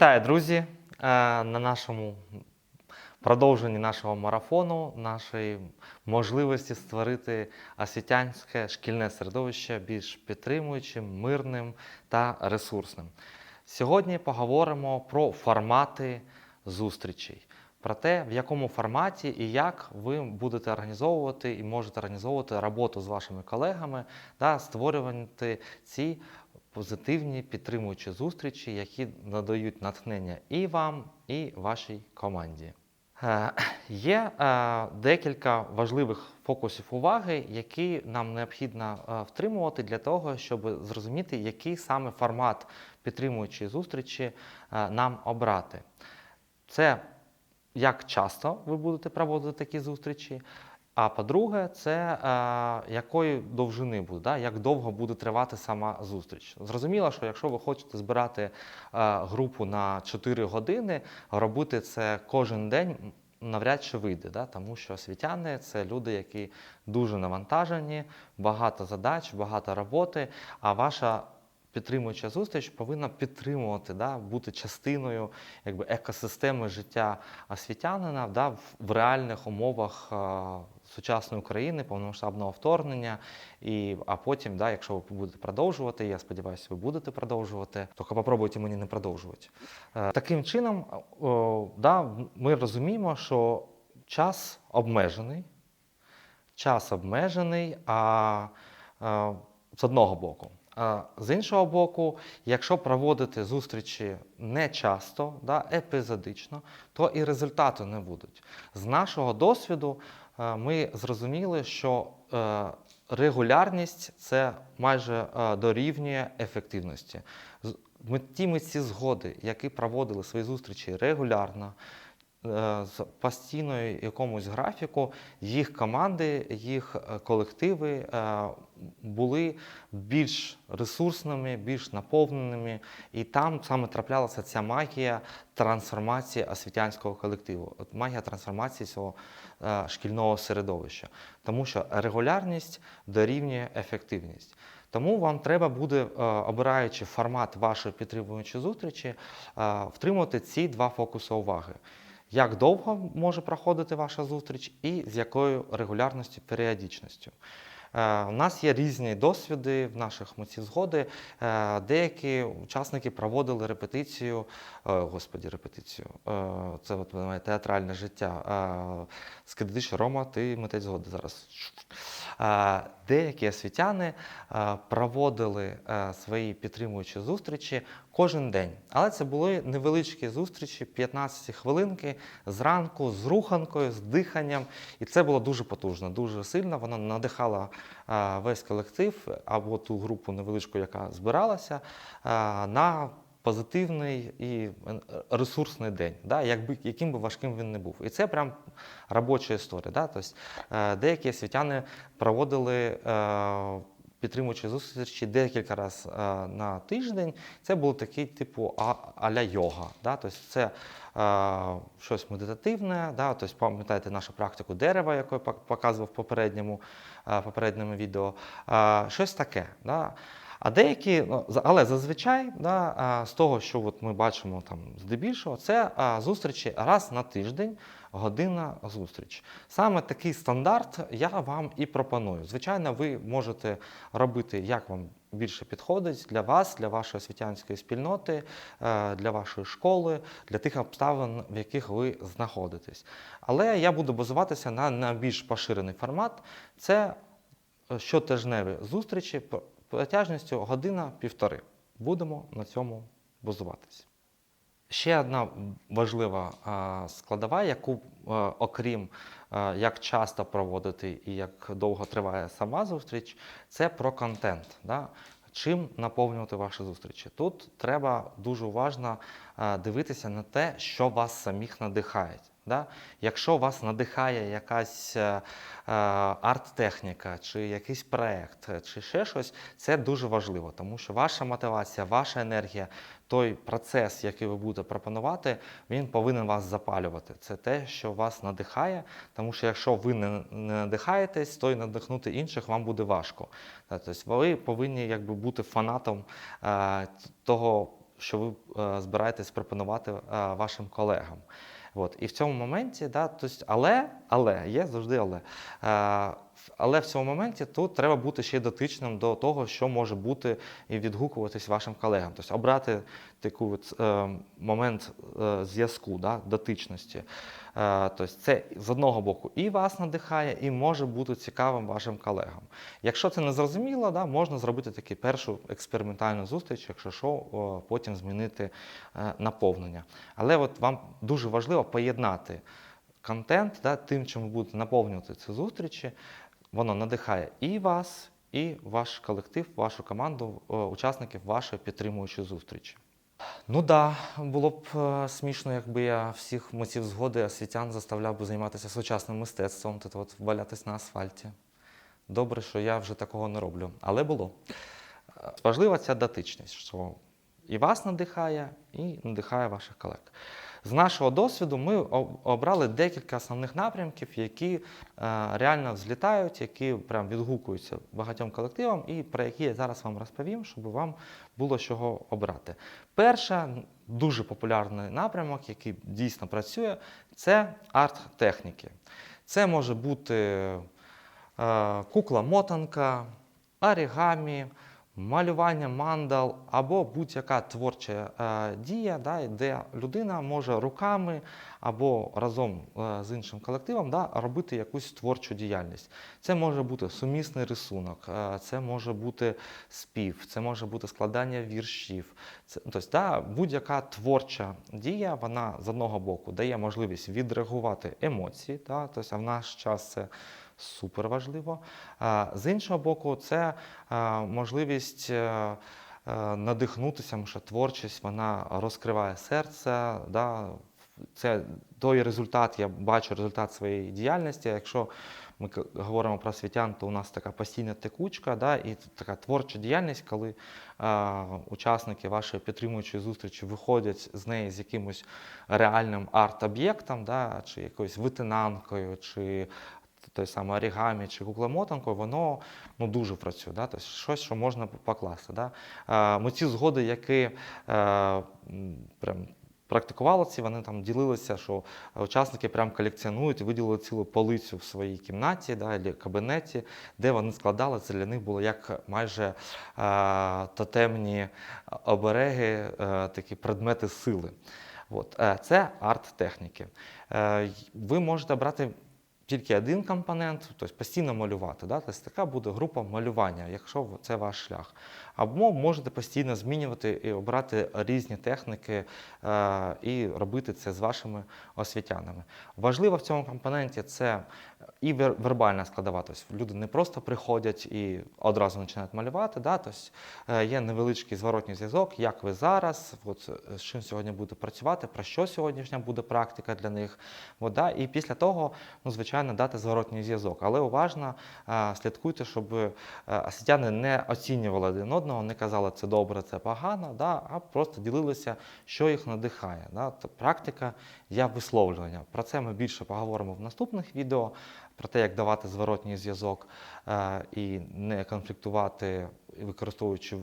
Вітаю, друзі! Е, На нашому продовженні нашого марафону, нашої можливості створити освітянське шкільне середовище більш підтримуючим, мирним та ресурсним. Сьогодні поговоримо про формати зустрічей, про те, в якому форматі і як ви будете організовувати і можете організовувати роботу з вашими колегами та створювати ці позитивні підтримуючі зустрічі, які надають натхнення і вам, і вашій команді. Е, Є е, декілька важливих фокусів уваги, які нам необхідно е, втримувати для того, щоб зрозуміти, який саме формат підтримуючої зустрічі нам обрати. Це як часто ви будете проводити такі зустрічі. А по-друге, це е, якої довжини буде, да? як довго буде тривати сама зустріч. Зрозуміло, що якщо ви хочете збирати е, групу на 4 години, робити це кожен день навряд чи вийде, да? тому що освітяни це люди, які дуже навантажені, багато задач, багато роботи, а ваша підтримуюча зустріч повинна підтримувати, да, бути частиною якби, екосистеми життя освітянина да, в, реальних умовах е, сучасної України, повномасштабного вторгнення. І, а потім, да, якщо ви будете продовжувати, я сподіваюся, ви будете продовжувати, тільки попробуйте мені не продовжувати. Е, таким чином, о, да, ми розуміємо, що час обмежений, час обмежений, а е, з одного боку. А з іншого боку, якщо проводити зустрічі не часто, да, епізодично, то і результати не будуть. З нашого досвіду е, ми зрозуміли, що е, регулярність це майже е, дорівнює ефективності. Ті митці згоди, які проводили свої зустрічі регулярно, е, з постійною якомусь графіку, їх команди, їх е, колективи е, були більш ресурсними, більш наповненими, і там саме траплялася ця магія трансформації освітянського колективу, магія трансформації цього е, шкільного середовища. Тому що регулярність дорівнює ефективність. Тому вам треба буде, е, обираючи формат вашої підтримуючої зустрічі, е, втримувати ці два фокуси уваги. Як довго може проходити ваша зустріч і з якою регулярністю, періодичністю. Е, У нас є різні досвіди в наших митців згоди. Е, Деякі учасники проводили репетицію, е, господі, репетицію. е, Це от театральне життя. Е, Скидиш, Рома, ти митець згоди зараз. Деякі освітяни проводили е, свої підтримуючі зустрічі кожен день. Але це були невеличкі зустрічі, 15 хвилинки зранку, з руханкою, з диханням. І це було дуже потужно, дуже сильно. Воно надихало е, весь колектив або ту групу невеличку, яка збиралася, е, на позитивний і е, ресурсний день, да, якби, яким би важким він не був. І це прям робоча історія. Да? Тобто, е, деякі освітяни проводили е, підтримуючи зустрічі декілька разів на тиждень. Це був такий типу аля йога. Да? Тобто це е, щось медитативне. Да? Тобто, пам'ятаєте нашу практику дерева, яку я пок- показував в попередньому, попередньому відео. Е, щось таке. Да? А деякі, ну, але зазвичай, да, з того, що от ми бачимо там здебільшого, це зустрічі раз на тиждень, година зустріч. Саме такий стандарт я вам і пропоную. Звичайно, ви можете робити, як вам більше підходить для вас, для вашої освітянської спільноти, е, для вашої школи, для тих обставин, в яких ви знаходитесь. Але я буду базуватися на, на більш поширений формат. Це е, щотижневі зустрічі протяжністю година-півтори. Будемо на цьому базуватися. Ще одна важлива складова, яку, окрім як часто проводити і як довго триває сама зустріч, це про контент. Да? Чим наповнювати ваші зустрічі? Тут треба дуже уважно дивитися на те, що вас самих надихає. Да? Якщо вас надихає якась е, е, арт-техніка, чи якийсь проект, е, чи ще щось, це дуже важливо, тому що ваша мотивація, ваша енергія, той процес, який ви будете пропонувати, він повинен вас запалювати. Це те, що вас надихає, тому що якщо ви не, надихаєтесь, то й надихнути інших вам буде важко. Тобто ви повинні якби бути фанатом е, того що ви збираєтесь пропонувати вашим колегам. От. І в цьому моменті, да, тобто, але, але, є завжди але. Е, але в цьому моменті тут треба бути ще дотичним до того, що може бути і відгукуватись вашим колегам. Тобто обрати такий от, е, момент е, зв'язку, да, дотичності. Е, тобто це з одного боку і вас надихає, і може бути цікавим вашим колегам. Якщо це не зрозуміло, да, можна зробити таку першу експериментальну зустріч, якщо що, потім змінити е, наповнення. Але от вам дуже важливо поєднати контент да, тим, чим ви будете наповнювати ці зустрічі. Воно надихає і вас, і ваш колектив, вашу команду, е, учасників вашої підтримуючої зустрічі. Ну да, було б е, смішно, якби я всіх митців згоди освітян заставляв би займатися сучасним мистецтвом, тут от валятись на асфальті. Добре, що я вже такого не роблю, але було. Важлива ця датичність, що і вас надихає, і надихає ваших колег. З нашого досвіду ми обрали декілька основних напрямків, які е, реально взлітають, які прям відгукуються багатьом колективам, і про які я зараз вам розповім, щоб вам було чого обрати. Перша дуже популярний напрямок, який дійсно працює, це арт-техніки. Це може бути е, кукла-мотанка, орігамі, малювання мандал або будь-яка творча е, дія, да, де людина може руками або разом е, з іншим колективом да, робити якусь творчу діяльність. Це може бути сумісний рисунок, е, це може бути спів, це може бути складання віршів. Це, тобто, да, будь-яка творча дія, вона з одного боку дає можливість відреагувати емоції, да, тобто, в наш час це супер важливо. З іншого боку, це можливість е, е, надихнутися, тому що творчість вона розкриває серце. Да? Це той результат, я бачу результат своєї діяльності. Якщо ми говоримо про освітян, то у нас така постійна текучка, да? і така творча діяльність, коли а, учасники вашої підтримуючої зустрічі виходять з неї з якимось реальним арт-об'єктом, да? чи якоюсь витинанкою, чи той самий орігамі чи куклемотанкою, воно ну, дуже працює. Да? Тобто щось, що можна покласти. Да? Ми ці згоди, які е, прям практикували ці, вони там ділилися, що учасники прям колекціонують виділили цілу полицю в своїй кімнаті да, або кабінеті, де вони складали. Це для них було як майже е, тотемні обереги, е, такі предмети сили. От. е, Це арт-техніки. Е, Ви можете брати тільки один компонент, тобто постійно малювати. Да? Тобто така буде група малювання, якщо це ваш шлях. Або можете постійно змінювати і обрати різні техніки е, і робити це з вашими освітянами. Важливо в цьому компоненті це і вер- вербальна складова. Тобто люди не просто приходять і одразу починають малювати. Да? Тобто е, є невеличкий зворотній зв'язок, як ви зараз, от, е, з чим сьогодні будете працювати, про що сьогоднішня буде практика для них. От, да? І після того, ну, звичайно, дати зворотній зв'язок. Але уважно слідкуйте, щоб е, освітяни не оцінювали один одного, не казали, це добре, це погано, да? а просто ділилися, що їх надихає. Да? Практика є висловлювання. Про це ми більше поговоримо в наступних відео, про те, як давати зворотній зв'язок е, і не конфліктувати, використовуючи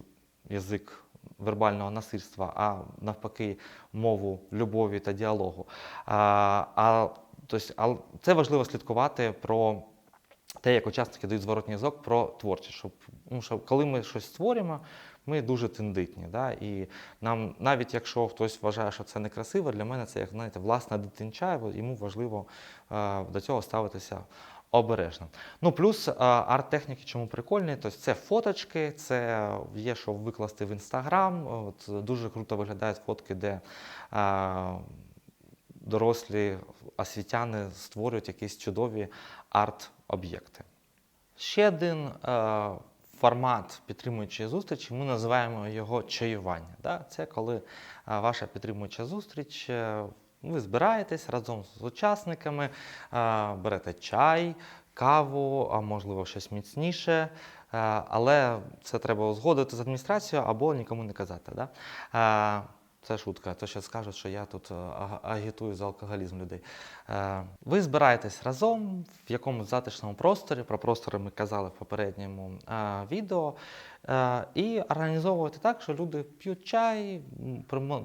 язик вербального насильства, а навпаки, мову любові та діалогу. А, а, тобто, це важливо слідкувати про те, як учасники дають зворотній зв'язок про творчість. Щоб, ну, що коли ми щось створюємо, ми дуже тендитні. Да? І нам, навіть якщо хтось вважає, що це некрасиво, для мене це як знаєте, власна дитинча, йому важливо е, до цього ставитися обережно. Ну, плюс е, арт-техніки, чому прикольні, тобто це фоточки, це є, що викласти в інстаграм. Дуже круто виглядають фотки, де е, дорослі освітяни створюють якісь чудові арт-об'єкти. Ще один е, формат підтримуючої зустрічі, ми називаємо його чаювання. Да? Це коли е, ваша підтримуюча зустріч, е, ви збираєтесь разом з учасниками, е, берете чай, каву, а можливо щось міцніше. Але це треба узгодити з адміністрацією або нікому не казати. Да? Це шутка, то ще скажуть, що я тут е, агітую за алкоголізм людей. Е, Ви збираєтесь разом в якомусь затишному просторі. Про простори ми казали в попередньому е, відео. Е, І організовувати так, що люди п'ють чай,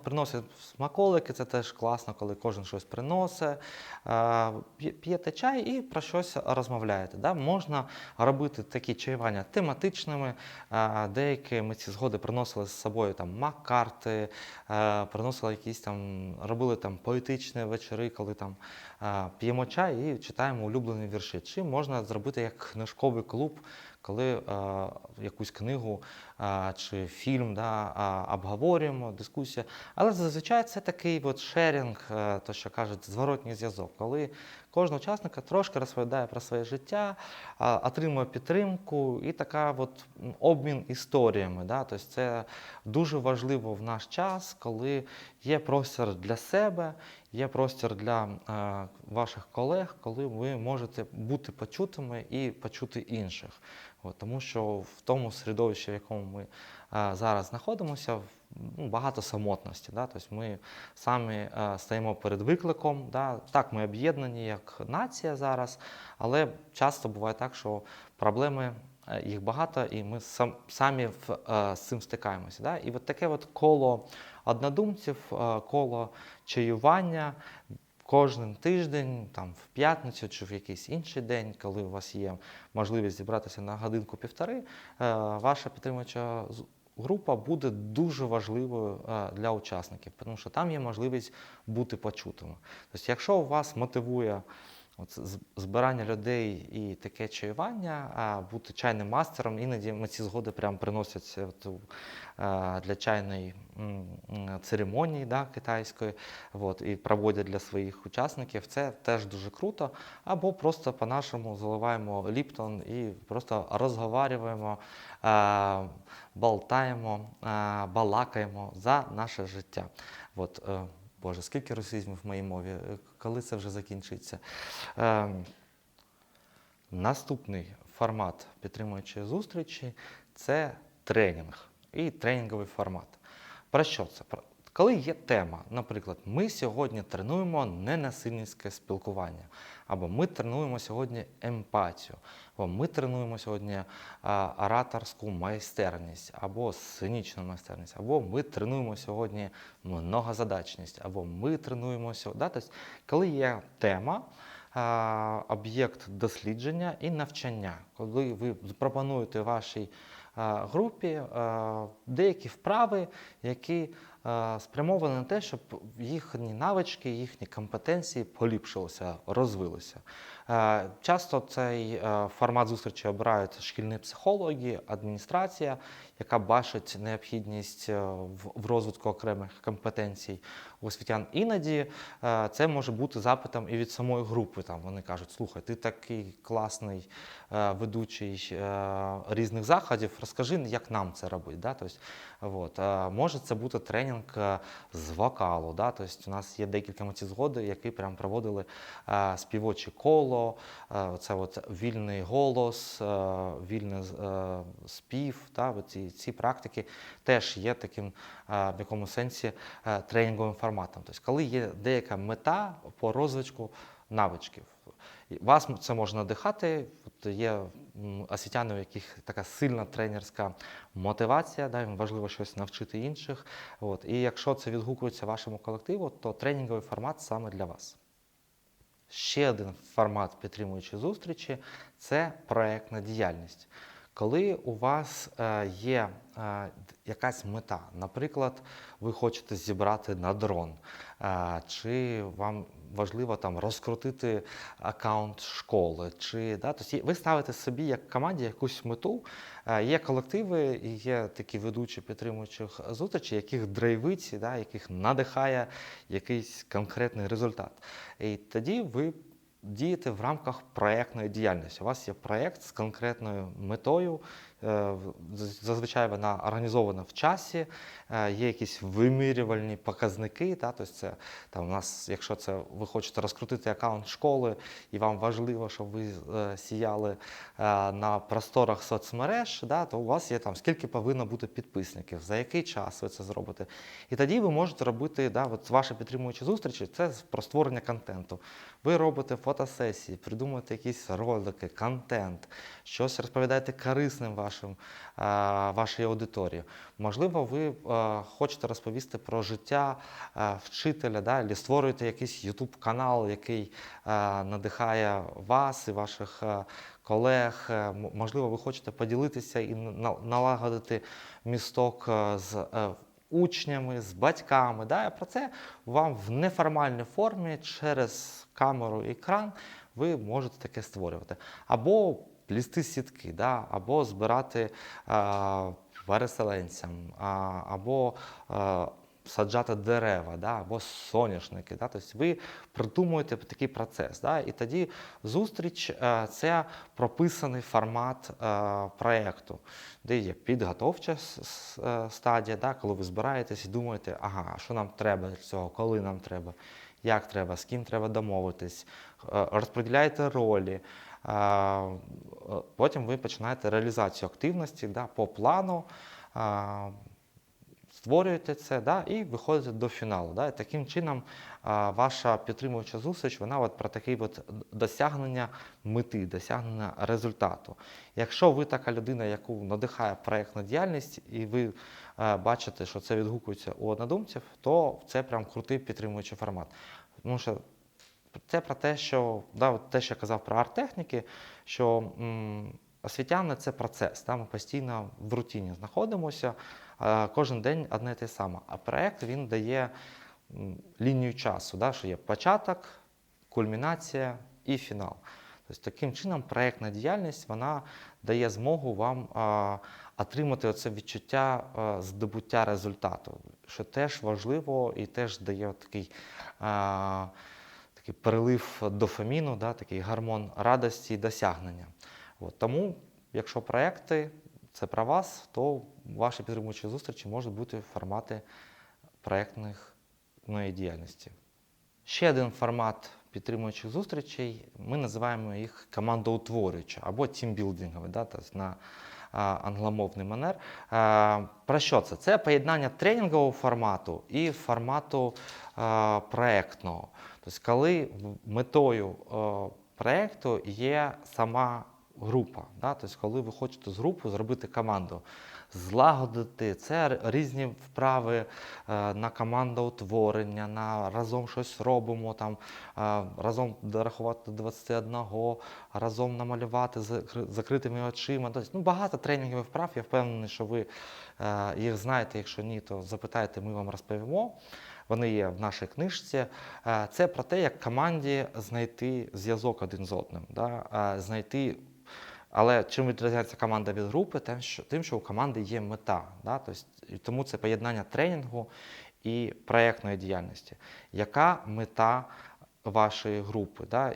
приносять смаколики, це теж класно, коли кожен щось приносить. Е, П'єте чай і про щось розмовляєте. Да? Можна робити такі чаювання тематичними. Е, Деякі митці згоди приносили з собою там мак-карти, приносили якісь там, робили там поетичні вечори, коли там п'ємо чай і читаємо улюблені вірші. Чи можна зробити як книжковий клуб, коли е, якусь книгу е, чи фільм да, е, обговорюємо, дискусія. Але зазвичай це такий от шерінг, е, то що кажуть, зворотній зв'язок, коли кожен учасник трошки розповідає про своє життя, е, отримує підтримку і така от обмін історіями. Да? Тобто це дуже важливо в наш час, коли є простір для себе, є простір для е, ваших колег, коли ви можете бути почутими і почути інших. От, тому що в тому середовищі, в якому ми е, зараз знаходимося, ну, багато самотності. Да? Тобто ми самі е, стаємо перед викликом. Да? Так, ми об'єднані як нація зараз, але часто буває так, що проблеми. Е, Їх багато, і ми сам, самі в, е, з цим стикаємося. Да? І от таке от коло однодумців, е, коло чаювання кожен тиждень, там в п'ятницю чи в якийсь інший день, коли у вас є можливість зібратися на годинку-півтори, ваша підтримуюча група буде дуже важливою для учасників, тому що там є можливість бути почутими. Тобто, якщо вас мотивує От збирання людей і таке чаювання, а бути чайним мастером, іноді ми ці згоди прямо приносять е, для чайної церемонії да, китайської от, і проводять для своїх учасників. Це теж дуже круто. Або просто по-нашому заливаємо ліптон і просто розговорюємо, е, болтаємо, е, балакаємо за наше життя. От, Боже, скільки росізмів в моїй мові, Е, коли це вже закінчиться? Е, наступний формат підтримуючої зустрічі це тренінг і тренінговий формат. Про що це? Коли є тема, наприклад, ми сьогодні тренуємо ненасильницьке спілкування, або ми тренуємо сьогодні емпатію, або ми тренуємо сьогодні ораторську майстерність, або сценічну майстерність, або ми тренуємо сьогодні многозадачність, або ми тренуємо сьогодні. Да? Тобто, коли є тема, об'єкт дослідження і навчання, коли ви пропонуєте вашій групі деякі вправи, які а, спрямовані на те, щоб їхні навички, їхні компетенції поліпшилися, розвилися. Е, Часто цей е, формат зустрічі обирають шкільні психологи, адміністрація, яка бачить необхідність е, в розвитку окремих компетенцій освітян. Іноді це може бути запитом і від самої групи. Там вони кажуть: слухай, ти такий класний ведучий різних заходів, розкажи, як нам це робити. Да? Тобто, от, може це бути тренінг з вокалу. Да? Тобто, у нас є декілька митці згоди, які прям проводили співочі коло, е, це от вільний голос, е, вільний е, спів. От ці, ці практики теж є таким в якому сенсі тренінговим форматом. Тобто, коли є деяка мета по розвитку навичків. Вас це може надихати. Є освітяни, у яких така сильна тренерська мотивація, да, їм важливо щось навчити інших. От. І якщо це відгукується вашому колективу, то тренінговий формат саме для вас. Ще один формат підтримуючої зустрічі це проектна діяльність. Коли у вас е, є е, якась мета, наприклад, ви хочете зібрати на дрон, е, чи вам важливо там розкрутити аккаунт школи, чи да, тобто ви ставите собі як команді якусь мету. Е, Є колективи і є такі ведучі підтримуючих зустрічей, яких драйвить, да, яких надихає якийсь конкретний результат. І тоді ви дієте в рамках проєктної діяльності. У вас є проєкт з конкретною метою. Е, Зазвичай вона організована в часі, е, є якісь вимірювальні показники. Та, тобто це там, у нас, якщо це ви хочете розкрутити аккаунт школи, і вам важливо, щоб ви е, сіяли на просторах соцмереж, да, то у вас є там скільки повинно бути підписників, за який час ви це зробите. І тоді ви можете робити да, от ваші підтримуючі зустрічі, це про створення контенту. Ви робите фотосесії, придумуєте якісь ролики, контент, щось розповідаєте корисним вашим вашим, е, вашій аудиторії. Можливо, ви е, хочете розповісти про життя е, вчителя, да, або створюєте якийсь YouTube канал, який надихає вас і ваших колег. Можливо, ви хочете поділитися і налагодити місток з учнями, з батьками. Да? Про це вам в неформальній формі через камеру екран ви можете таке створювати. Або плісти сітки, да? або збирати е, переселенцям, а, або е, саджати дерева, да? або соняшники. Да? Тобто ви придумуєте такий процес. Да? І тоді зустріч е, це прописаний формат е, проєкту, де є підготовча стадія, да? коли ви збираєтесь і думаєте, ага, що нам треба для цього, коли нам треба, як треба, з ким треба домовитись, розподіляєте ролі. Е, Потім ви починаєте реалізацію активності да, по плану, створюєте це да, і виходите до фіналу. Да. І таким чином ваша підтримуюча зустріч, вона от про таке досягнення мети, досягнення результату. Якщо ви така людина, яку надихає проєктна діяльність, і ви е, бачите, що це відгукується у однодумців, то це прям крутий підтримуючий формат. Тому що це про те, що да, от те, що я казав про арт-техніки, що м, освітяни це процес. Да, ми постійно в рутині знаходимося, а кожен день одне і те саме. А проєкт він дає м, лінію часу, да, що є початок, кульмінація і фінал. Тобто таким чином проєктна діяльність вона дає змогу вам а, отримати оце відчуття а, здобуття результату, що теж важливо і теж дає такий. А, такий перелив дофаміну, да, такий гормон радості і досягнення. От, тому, якщо проекти це про вас, то ваші підтримуючі зустрічі можуть бути в форматі проєктної діяльності. Ще один формат підтримуючих зустрічей, ми називаємо їх командоутворююча або тімбілдингові, да, тобто на англомовний манер. Про що це? Це поєднання тренінгового формату і формату проєктного. Тобто, коли метою е, проєкту є сама група, да? тобто, коли ви хочете з групи зробити команду, злагодити це різні вправи е, на командоутворення, на разом щось робимо, там, е, разом дорахувати до 21, разом намалювати з закритими очима. Тобто, ну, багато тренінгових вправ. Я впевнений, що ви їх знаєте. Якщо ні, то запитайте, ми вам розповімо. Вони є в нашій книжці. Е, Це про те, як команді знайти зв'язок один з одним. Да? е, Знайти але чим відрізняється команда від групи? Тим, що, у команди є мета. Да? Тобто, тому це поєднання тренінгу і проєктної діяльності. Яка мета вашої групи? Да?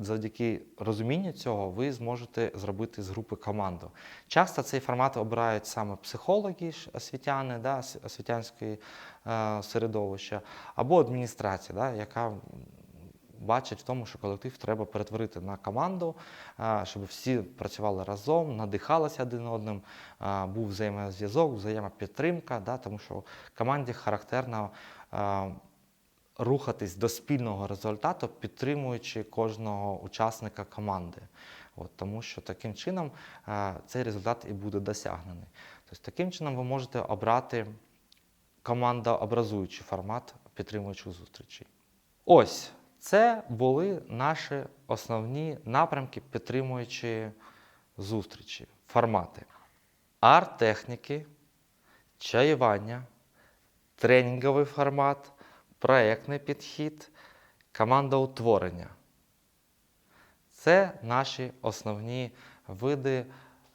Завдяки розумінню цього ви зможете зробити з групи команду. Часто цей формат обирають саме психологи, освітяни, да, ос- освітянської е, середовища, або адміністрація, да, яка бачить в тому, що колектив треба перетворити на команду, а, щоб всі працювали разом, надихалися один одним, а, був взаємозв'язок, взаємопідтримка, да, тому що команді характерно а, рухатись до спільного результату, підтримуючи кожного учасника команди. От, тому що таким чином а, цей результат і буде досягнений. Тобто, таким чином ви можете обрати командообразуючий формат підтримуючих зустрічей. Ось це були наші основні напрямки підтримуючі зустрічі, формати. Арт-техніки, чаювання, тренінговий формат, проєктний підхід, командоутворення. Це наші основні види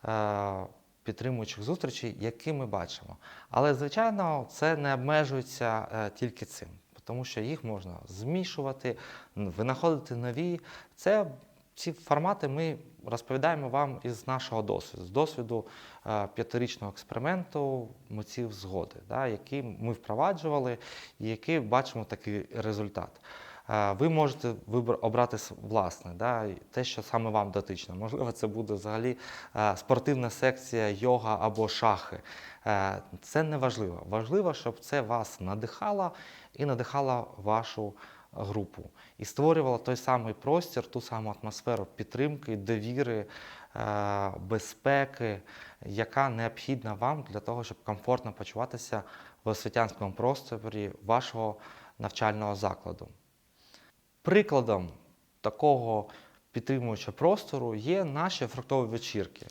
е, підтримуючих зустрічей, які ми бачимо. Але, звичайно, це не обмежується е, тільки цим, тому що їх можна змішувати, винаходити нові. Це ці формати ми розповідаємо вам із нашого досвіду, з досвіду е, п'ятирічного експерименту митців згоди, да, який ми впроваджували і який бачимо такий результат. Е, Ви можете обрати власне, да, те, що саме вам дотично. Можливо, це буде взагалі е, спортивна секція йога або шахи. Це не важливо. Важливо, щоб це вас надихало і надихало вашу групу і створювала той самий простір, ту саму атмосферу підтримки, довіри, е, безпеки, яка необхідна вам для того, щоб комфортно почуватися в освітянському просторі вашого навчального закладу. Прикладом такого підтримуючого простору є наші фруктові вечірки.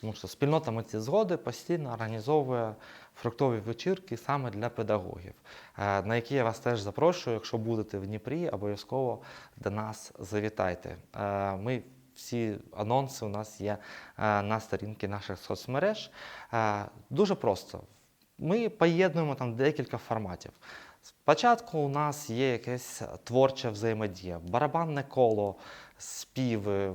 Тому що спільнота «Митці згоди постійно організовує фруктові вечірки саме для педагогів, е, на які я вас теж запрошую. Якщо будете в Дніпрі, обов'язково до нас завітайте. Е, Ми всі анонси у нас є е, на сторінці наших соцмереж. Дуже просто. Ми поєднуємо там декілька форматів. Спочатку у нас є якась творча взаємодія, барабанне коло, співи,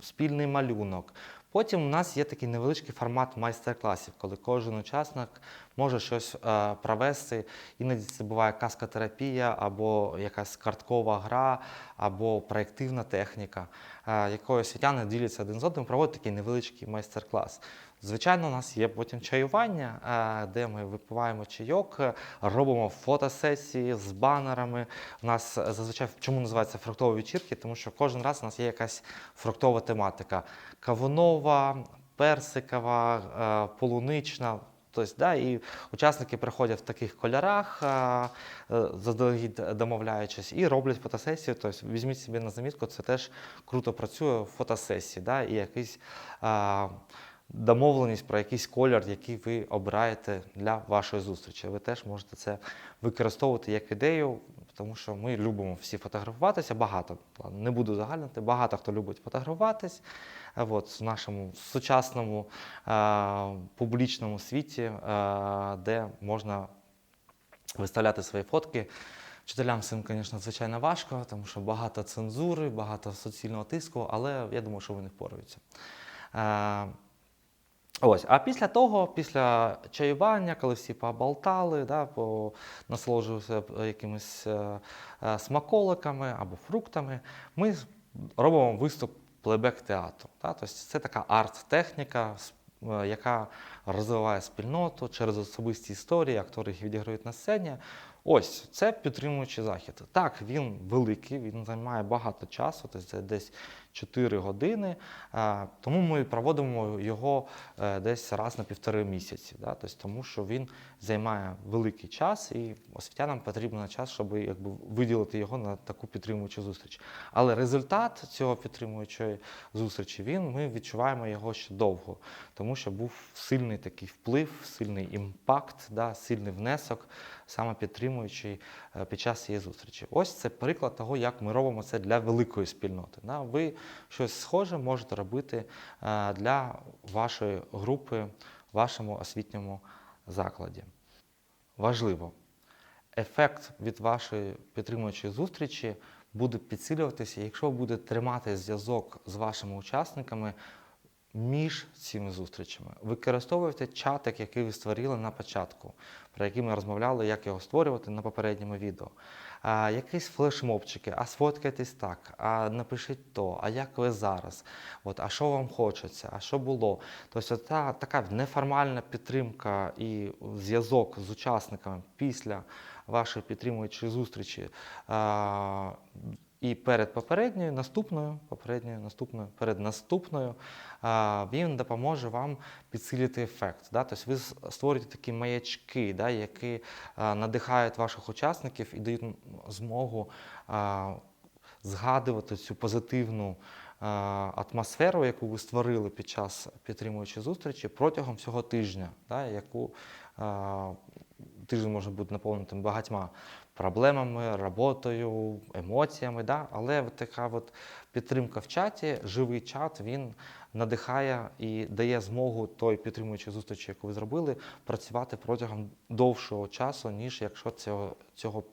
спільний малюнок. Потім у нас є такий невеличкий формат майстер-класів, коли кожен учасник може щось е, провести. Іноді це буває каскотерапія, або якась карткова гра, або проєктивна техніка, е, якою освітяни діляться один з одним, проводять такий невеличкий майстер-клас. Звичайно, у нас є потім чаювання, е, де ми випиваємо чайок, е, робимо фотосесії з банерами. У нас зазвичай чому називається фруктові вечірки? Тому що кожен раз у нас є якась фруктова тематика: кавунова, персикова, е, полунична. Тобто, да, і учасники приходять в таких кольорах, заздалегідь домовляючись, і роблять фотосесію. Тобто, візьміть собі на замітку, це теж круто працює в фотосесії, да, і якийсь домовленість про якийсь колір, який ви обираєте для вашої зустрічі. Ви теж можете це використовувати як ідею, тому що ми любимо всі фотографуватися. Багато не буду загальнити, багато хто любить фотографуватись. Е, От, в нашому сучасному е, публічному світі, е, де можна виставляти свої фотки. Вчителям цим, звісно, звичайно важко, тому що багато цензури, багато соціального тиску, але я думаю, що вони впораються. Ось, а після того, після чаювання, коли всі поболтали, да, насолоджувалися е, якимись е, е, смаколиками або фруктами, ми робимо виступ плейбек театру. Да? Тобто це така арт-техніка, е, яка розвиває спільноту через особисті історії, актори їх відіграють на сцені. Ось це підтримуючий захід. Так, він великий, він займає багато часу, тобто це десь 4 години. Тому ми проводимо його е, десь раз на півтори місяці. Да? Тобто, тому що він займає великий час, і освітянам потрібен час, щоб якби, виділити його на таку підтримуючу зустріч. Але результат цього підтримуючої зустрічі він ми відчуваємо його ще довго, тому що був сильний такий вплив, сильний імпакт, да? сильний внесок, саме підтримуючий е, під час цієї зустрічі. Ось це приклад того, як ми робимо це для великої спільноти. Ви щось схоже можете робити е, для вашої групи вашому освітньому закладі. Важливо, ефект від вашої підтримуючої зустрічі буде підсилюватися, якщо ви будете тримати зв'язок з вашими учасниками між цими зустрічами. Використовуйте чатик, який ви створили на початку, про який ми розмовляли, як його створювати на попередньому відео. А, якісь флешмобчики, а сфоткайтесь так, а напишіть то, а як ви зараз, От, а що вам хочеться, а що було. Тобто та, така неформальна підтримка і зв'язок з учасниками після вашої підтримуючої зустрічі. А, і перед попередньою, наступною, попередньою, наступною, перед наступною, він допоможе вам підсилити ефект. Да? Тобто ви створюєте такі маячки, да, які надихають ваших учасників і дають змогу згадувати цю позитивну атмосферу, яку ви створили під час підтримуючої зустрічі протягом всього тижня, да, яку тиждень може бути наповненим багатьма проблемами, роботою, емоціями. Да? Але от така от підтримка в чаті, живий чат, він надихає і дає змогу той підтримуючій зустрічі, яку ви зробили, працювати протягом довшого часу, ніж якщо цього, цього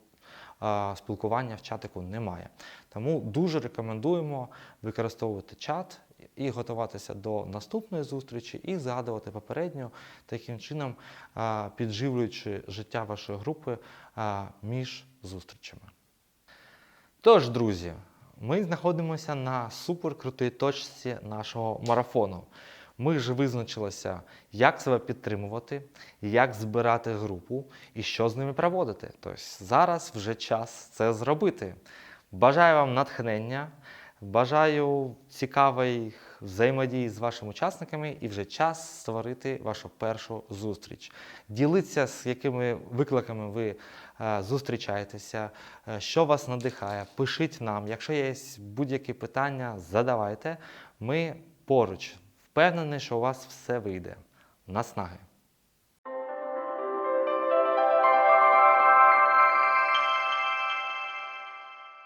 спілкування в чатику немає. Тому дуже рекомендуємо використовувати чат і готуватися до наступної зустрічі, і згадувати попередню, таким чином підживлюючи життя вашої групи між зустрічами. Тож, друзі, ми знаходимося на суперкрутій точці нашого марафону. Ми вже визначилися, як себе підтримувати, як збирати групу і що з ними проводити. Тобто зараз вже час це зробити. Бажаю вам натхнення, бажаю цікавої взаємодії з вашими учасниками і вже час створити вашу першу зустріч. Діліться, з якими викликами ви е, зустрічаєтеся, е, що вас надихає. Пишіть нам. Якщо є будь-які питання, задавайте. Ми поруч. Впевнений, що у вас все вийде. Наснаги!